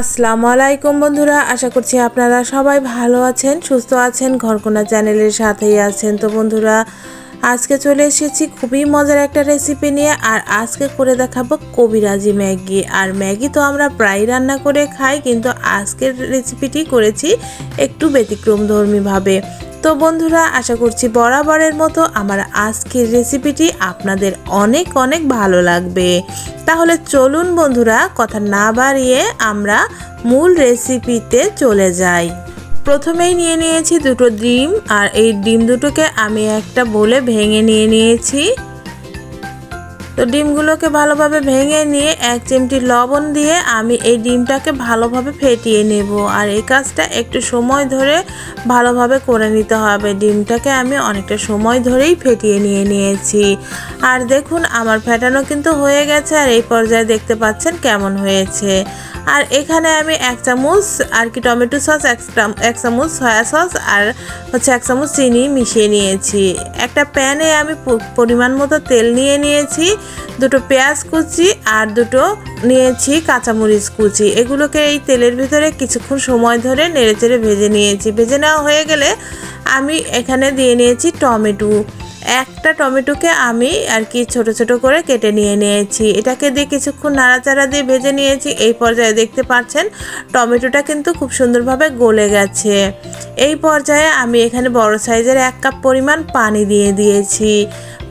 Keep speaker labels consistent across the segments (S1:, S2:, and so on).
S1: আসসালামু আলাইকুম বন্ধুরা, আশা করছি আপনারা সবাই ভালো আছেন, সুস্থ আছেন, ঘরকোনা চ্যানেলের সাথেই আছেন। তো বন্ধুরা, আজকে চলে এসেছি খুবই মজার একটা রেসিপি নিয়ে, আর আজকে করে দেখাবো কবিরাজি ম্যাগি। আর ম্যাগি তো আমরা প্রায় রান্না করে খাই, কিন্তু আজকের রেসিপিটি করেছি একটু ব্যতিক্রম ধর্মীভাবে তো বন্ধুরা, আশা করছি বরাবরের মতো আমার আজকের রেসিপিটি আপনাদের অনেক অনেক ভালো লাগবে। তাহলে চলুন বন্ধুরা, কথা না বাড়িয়ে আমরা মূল রেসিপিতে চলে যাই। প্রথমেই নিয়ে নিয়েছি দুটো ডিম, আর এই ডিম দুটোকে আমি একটা বলে ভেঙে নিয়ে নিয়েছি। তো ডিমগুলোকে ভালোভাবে ভেঙে নিয়ে এক চিমটি লবণ দিয়ে আমি এই ডিমটাকে ভালোভাবে ফেটিয়ে নেব। আর এই কাজটা একটু সময় ধরে ভালোভাবে করে নিতে হবে। ডিমটাকে আমি অনেকটা সময় ধরেই ফেটিয়ে নিয়ে নিয়েছি। আর দেখুন, আমার ফেটানো কিন্তু হয়ে গেছে। আর এই পর্যায়ে দেখতে পাচ্ছেন কেমন হয়েছে। আর এখানে আমি এক চামচ আর কি টমেটো সস, এক চামচ সয়া সস আর হচ্ছে এক চামচ চিনি মিশিয়ে নিয়েছি। একটা প্যানে আমি পরিমাণ মতো তেল নিয়ে নিয়েছি, দুটো পেঁয়াজ কুচি আর দুটো নিয়েছি কাঁচামরিচ কুচি। এগুলোকে এই তেলের ভিতরে কিছুক্ষণ সময় ধরে নেড়েচেড়ে ভেজে নিয়েছি। ভেজে নেওয়া হয়ে গেলে আমি এখানে দিয়ে নিয়েছি টমেটো। একটা টমেটোকে আমি আর কি ছোট ছোট করে কেটে নিয়ে নিয়েছি। এটাকে দিয়ে কিছুক্ষণ নাড়াচাড়া দিয়ে ভেজে নিয়েছি। এই পর্যায়ে দেখতে পাচ্ছেন, টমেটোটা কিন্তু খুব সুন্দরভাবে গলে গেছে। এই পর্যায়ে আমি এখানে বড় সাইজের এক কাপ পরিমাণ পানি দিয়ে দিয়েছি।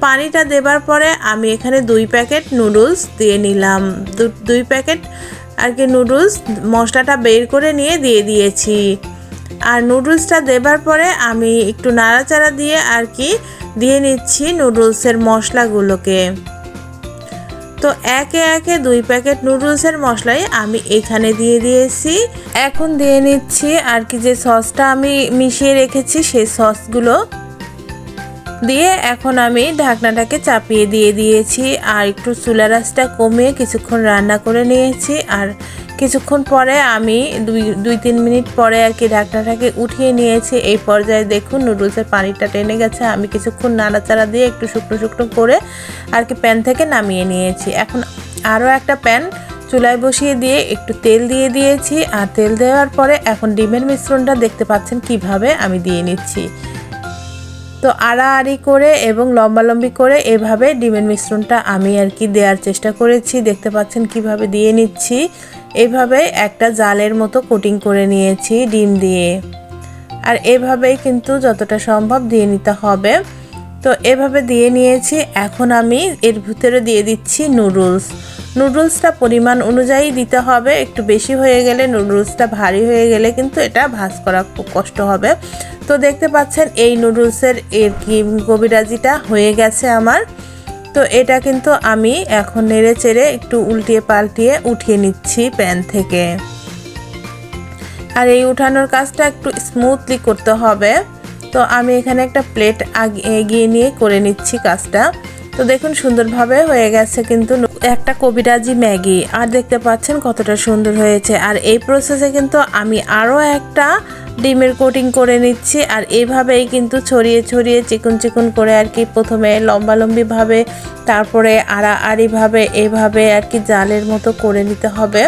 S1: পানিটা দেবার পরে আমি এখানে দুই প্যাকেট নুডলস দিয়ে নিলাম। দুই প্যাকেট আর কি নুডলস মশলাটা বের করে নিয়ে দিয়ে দিয়েছি। আর নুডলসটা দেবার পরে আমি একটু নাড়াচাড়া দিয়ে আর কি দিয়ে নিচ্ছি নুডলসের মশলাগুলোকে। তো একে একে দুই প্যাকেট নুডলসের মশলাই আমি এখানে দিয়ে দিয়েছি। এখন দিয়ে নিচ্ছি আর কি যে সসটা আমি মিশিয়ে রেখেছি সেই সসগুলো। দিয়ে এখন আমি ঢাকনাটাকে চাপিয়ে দিয়ে দিয়েছি আর একটু চুলা রাসটা কমিয়ে কিছুক্ষণ রান্না করে নিয়েছি আর কিছুক্ষণ পরে আমি দুই দুই, তিন মিনিট পরে আর কি ঢাকনাটাকে উঠিয়ে নিয়েছি। এই পর্যায়ে দেখুন, নুডলসের পানিটা টেনে গেছে। আমি কিছুক্ষণ নাড়াচাড়া দিয়ে একটু শুকনো শুকনো করে আর কি প্যান থেকে নামিয়ে নিয়েছি। এখন আরও একটা প্যান চুলায় বসিয়ে দিয়ে একটু তেল দিয়ে দিয়েছি। আর তেল দেওয়ার পরে এখন ডিমের মিশ্রণটা দেখতে পাচ্ছেন কীভাবে আমি দিয়ে নিচ্ছি। তো আড়াআড়ি করে এবং লম্বালম্বি করে এভাবে ডিমের মিশ্রণটা আমি আর কি দেওয়ার চেষ্টা করেছি। দেখতে পাচ্ছেন কীভাবে দিয়ে নিচ্ছি। এভাবে একটা জালের মতো কোটিং করে নিয়েছি ডিম দিয়ে। আর এভাবেই কিন্তু যতটা সম্ভব দিয়ে নিতে হবে। তো এভাবে দিয়ে নিয়েছি, এখন আমি এর ভিতরে দিয়ে দিচ্ছি নুডলস নুডলসটা পরিমাণ অনুযায়ী দিতে হবে, একটু বেশি হয়ে গেলে নুডলসটা ভারী হয়ে গেলে কিন্তু এটা ভাজ করা খুব কষ্ট হবে। তো দেখতে পাচ্ছেন এই নুডলসের এর কি কবিরাজিটা হয়ে গেছে আমার। তো এটা কিন্তু আমি এখন নেড়ে চেড়ে একটু উল্টিয়ে পাল্টিয়ে উঠিয়ে নিচ্ছি প্যান থেকে। আর এই উঠানোর কাজটা একটু স্মুথলি করতে হবে। তো আমি এখানে একটা প্লেট এগিয়ে নিয়ে করে নিচ্ছি কাজটা। তো দেখুন, সুন্দরভাবে হয়ে গেছে কিন্তু একটা কবিরাজি ম্যাগি। আর দেখতে পাচ্ছেন কতটা সুন্দর হয়েছে। আর এই প্রসেসে কিন্তু আমি আরও একটা ডিমের কোটিং করে নিচ্ছি। আর এইভাবেই কিন্তু ছড়িয়ে ছড়িয়ে চিকন চিকন করে আর কি প্রথমে লম্বালম্বিভাবে তারপরে আড়াআড়িভাবে এভাবে আর কি জালের মতো করে নিতে হবে।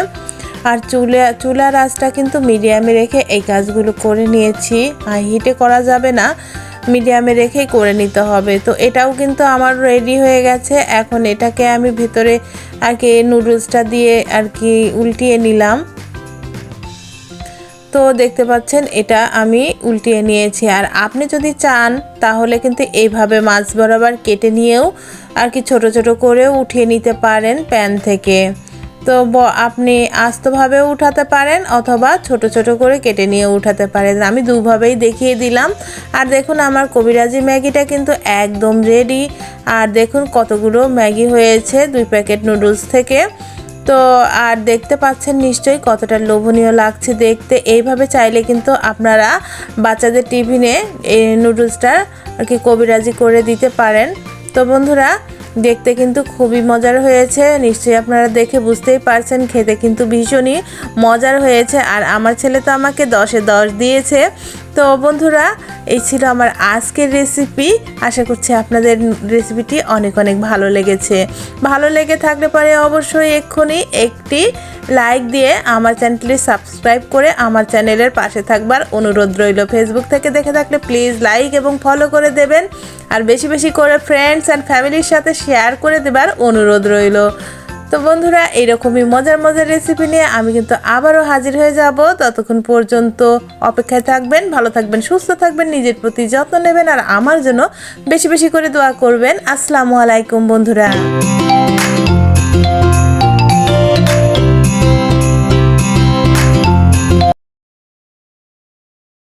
S1: আর চুলে, চুলার আঁচটা কিন্তু মিডিয়ামে রেখে এই কাজগুলো করে নিয়েছি। হাই হিটে করা যাবে না। মিডিয়ামে রেখেই করে নিতে হবে। তো এটাও কিন্তু আমার রেডি হয়ে গেছে। এখন এটাকে আমি ভেতরে আর কি নুডলসটা দিয়ে আর কি উল্টিয়ে নিলাম। তো দেখতে পাচ্ছেন, এটা আমি উল্টিয়ে নিয়েছি। আর আপনি যদি চান, তাহলে কিন্তু এইভাবে মাছ বরাবর কেটে নিয়েও আর কি ছোট ছোট করেও উঠিয়ে নিতে পারেন প্যান থেকে। তো আপনি আস্তভাবে উঠাতে পারেন অথবা ছোট ছোট করে কেটে নিয়ে উঠাতে পারেন। আমি দুভাবেই দেখিয়ে দিলাম। আর দেখুন আমার কবিরাজি ম্যাগিটা কিন্তু একদম রেডি আর দেখুন কতগুলো ম্যাগি হয়েছে দুই প্যাকেট নুডলস থেকে। তো আর দেখতে পাচ্ছেন নিশ্চয়ই কতটা লোভনীয় লাগছে দেখতে। এইভাবে চাইলে কিন্তু আপনারা বাচ্চাদের টিফিনে এই নুডলসটা আর কি কবিরাজি করে দিতে পারেন। তো বন্ধুরা দেখতে কিন্তু খুবই মজার হয়েছে। নিশ্চয়ই আপনারা দেখে বুঝতেই পারছেন, খেতে কিন্তু ভীষণই মজার হয়েছে। আর আমার ছেলে তো আমাকে দশে দশ দিয়েছে। তো বন্ধুরা, এই ছিল আমার আজকের রেসিপি আশা করছি আপনাদের রেসিপিটি অনেক অনেক ভালো লেগেছে। ভালো লেগে থাকলে পরে অবশ্যই এক্ষুনি একটি লাইক দিয়ে আমার চ্যানেলটি সাবস্ক্রাইব করে আমার চ্যানেলের পাশে থাকবার অনুরোধ রইল। ফেসবুক থেকে দেখে থাকলে প্লিজ লাইক এবং ফলো করে দেবেন। আর বেশি বেশি করে ফ্রেন্ডস অ্যান্ড ফ্যামিলির সাথে শেয়ার করে দেবার অনুরোধ রইল। তো বন্ধুরা এইরকমই মজার মজার রেসিপি নিয়ে আমি কিন্তু আবারও হাজির হয়ে যাব। ততক্ষণ পর্যন্ত অপেক্ষায় থাকবেন, ভালো থাকবেন, সুস্থ থাকবেন, নিজের প্রতি যত্ন নেবেন, আর আমার জন্য বেশি বেশি করে দোয়া করবেন। আসসালামু আলাইকুম বন্ধুরা।